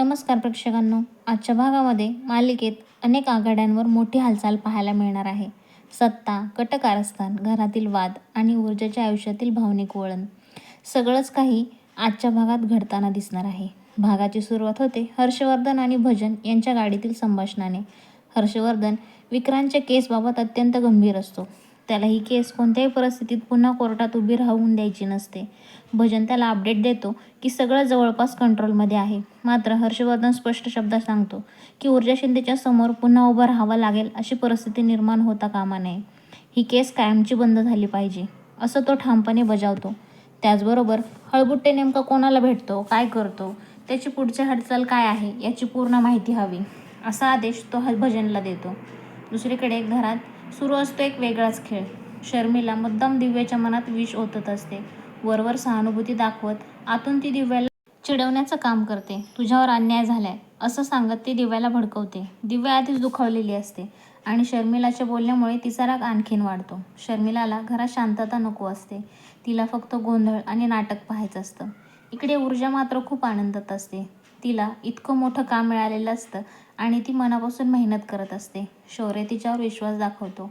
नमस्कार प्रेक्षकांनो. आजच्या भागामध्ये मालिकेत अनेक आघाड्यांवर मोठी हालचाल पाहायला मिळणार आहे. सत्ता कटकारस्थान घरातील वाद आणि ऊर्जेच्या आयुष्यातील भावनिक वळण. सगळंच काही आजच्या भागात घडताना दिसणार आहे. भागाची सुरुवात होते हर्षवर्धन आणि भजन यांच्या गाडीतील संभाषणाने. हर्षवर्धन विक्रांतच्या केसबाबत अत्यंत गंभीर असतो. त्याला ही केस कोणत्याही परिस्थितीत पुन्हा कोर्टात उभी राहून द्यायची नसते. भजन त्याला अपडेट देतो की सगळं जवळपास कंट्रोलमध्ये आहे. मात्र हर्षवर्धन स्पष्ट शब्दात सांगतो की ऊर्जा शिंदेच्या समोर पुन्हा उभं राहावं लागेल अशी परिस्थिती निर्माण होता कामा नये. ही केस कायमची बंद झाली पाहिजे. असं तो ठामपणे बजावतो. त्याचबरोबर हळबुट्टे नेमका कोणाला भेटतो? काय करतो? त्याची पुढची हालचाल काय आहे? याची पूर्ण माहिती हवी. असा आदेश तो ह भजनला देतो. दुसरीकडे घरात सुरू असतो एक वेगळाच खेळ. शर्मिला मुद्दाम दिव्याच्या मनात विष ओतत असते. वरवर सहानुभूती दाखवत आतून ती दिव्याला चिडवण्याचं काम करते. तुझ्यावर अन्याय झालाय असं सांगत ती दिव्याला भडकवते. दिव्या आधीच दुखावलेली असते आणि शर्मिलाच्या बोलण्यामुळे तिचा राग आणखीन वाढतो. शर्मिलाला घरात शांतता नको असते. तिला फक्त गोंधळ आणि नाटक पाहायचं असतं. इकडे ऊर्जा मात्र खूप आनंदात असते. तिला इतकं मोठं काम मिळालेलं असतं आणि ती मनापासून मेहनत करत असते. शौर्य तिच्यावर विश्वास दाखवतो.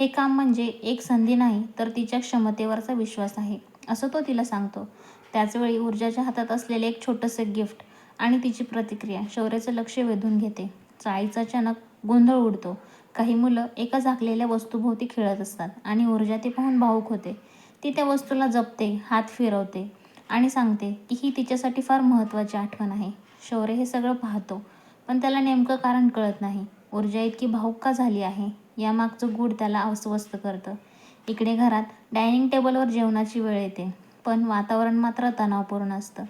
हे काम म्हणजे एक संधी नाही तर तिच्या क्षमतेवरचा विश्वास आहे असं तो तिला सांगतो. त्याचवेळी ऊर्जाच्या हातात असलेले एक छोटंसं गिफ्ट आणि तिची प्रतिक्रिया शौर्याचं लक्ष वेधून घेते. चाळीचा अचानक गोंधळ उडतो. काही मुलं एका झाकलेल्या वस्तूभोवती खेळत असतात आणि ऊर्जा ती पाहून भावूक होते. ती त्या वस्तूला जपते हात फिरवते आणि सांगते की ही तिच्यासाठी फार महत्त्वाची आठवण आहे. शौर्य हे सगळं पाहतो पण त्याला नेमकं कारण कळत नाही. ऊर्जा इतकी भाऊक का झाली आहे? यामागचं गूढ त्याला अस्वस्थ करतं. इकडे घरात डायनिंग टेबलवर जेवणाची वेळ येते पण वातावरण मात्र तणावपूर्ण असतं.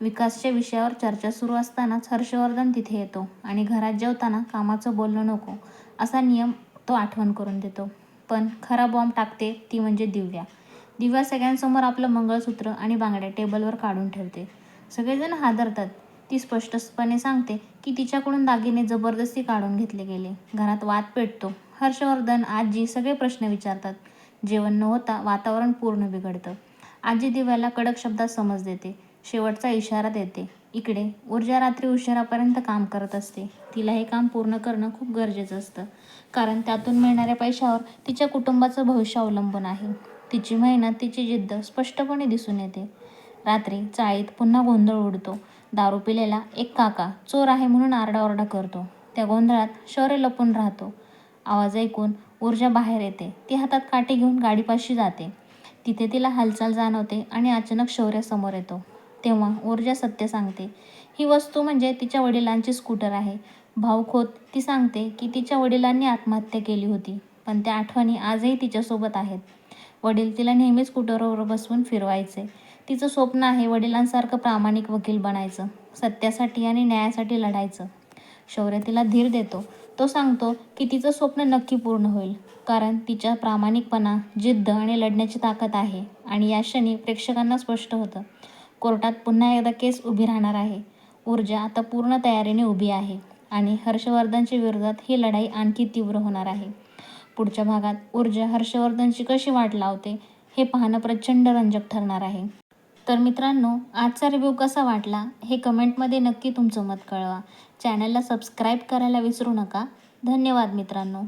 विकासच्या विषयावर चर्चा सुरू असतानाच हर्षवर्धन तिथे येतो आणि घरात जेवताना कामाचं बोलणं नको असा नियम तो आठवण करून देतो. पण खरा बॉम्ब टाकते ती म्हणजे दिव्या. दिव्या सगळ्यांसमोर आपलं मंगळसूत्र आणि बांगड्या टेबलवर काढून ठेवते. सगळेजण हादरतात. ती स्पष्टपणे सांगते की तिच्याकडून दागिने जबरदस्ती काढून घेतले गेले. घरात वाद पेटतो. हर्षवर्धन आजी सगळे प्रश्न विचारतात. जेवण न होता वातावरण पूर्ण बिघडतं. आजी दिव्याला कडक शब्दात समज देते. शेवटचा इशारा देते. इकडे ऊर्जा रात्री उशिरापर्यंत काम करत असते. तिला हे काम पूर्ण करणं खूप गरजेचं असतं. कारण त्यातून मिळणाऱ्या पैशावर तिच्या कुटुंबाचं भविष्य अवलंबून आहे. तिची मेहनत तिची जिद्द स्पष्टपणे दिसून येते. रात्री चाळीत पुन्हा गोंधळ उडतो. दारू पिलेला एक काका चोर आहे म्हणून आरडाओरडा करतो. त्या गोंधळात शौर्य लपून राहतो. आवाज ऐकून ऊर्जा बाहेर येते. ती हातात काठी घेऊन गाडीपाशी जाते. तिथे तिला हालचाल जाणवते आणि अचानक शौर्य समोर येतो. तेव्हा ऊर्जा सत्य सांगते. ही वस्तू म्हणजे तिच्या वडिलांची स्कूटर आहे. भाऊक ती सांगते की तिच्या वडिलांनी आत्महत्या केली होती पण त्या आठवणी आजही तिच्यासोबत आहेत. वडील तिला नेहमीच स्कूटरवर बसवून फिरवायचे. तिचं स्वप्न आहे वडिलांसारखं प्रामाणिक वकील बनायचं सत्यासाठी आणि न्यायासाठी लढायचं. शौर्य तिला धीर देतो. तो सांगतो की तिचं स्वप्न नक्की पूर्ण होईल कारण तिच्या प्रामाणिकपणा जिद्द आणि लढण्याची ताकद आहे आणि या क्षणी प्रेक्षकांना स्पष्ट होतं कोर्टात पुन्हा एकदा केस उभी राहणार आहे. ऊर्जा आता पूर्ण तयारीने उभी आहे आणि हर्षवर्धनच्या विरोधात ही लढाई आणखी तीव्र होणार आहे. पुढच्या भागात ऊर्जा हर्षवर्धनची कशी वाट लावते हे पाहणं प्रचंड रंजक ठरणार आहे. तर मित्रांनो आजचा रिव्ह्यू कसा वाटला हे कमेंटमध्ये नक्की तुमचं मत कळवा. चॅनलला सबस्क्राईब करायला विसरू नका. धन्यवाद मित्रांनो.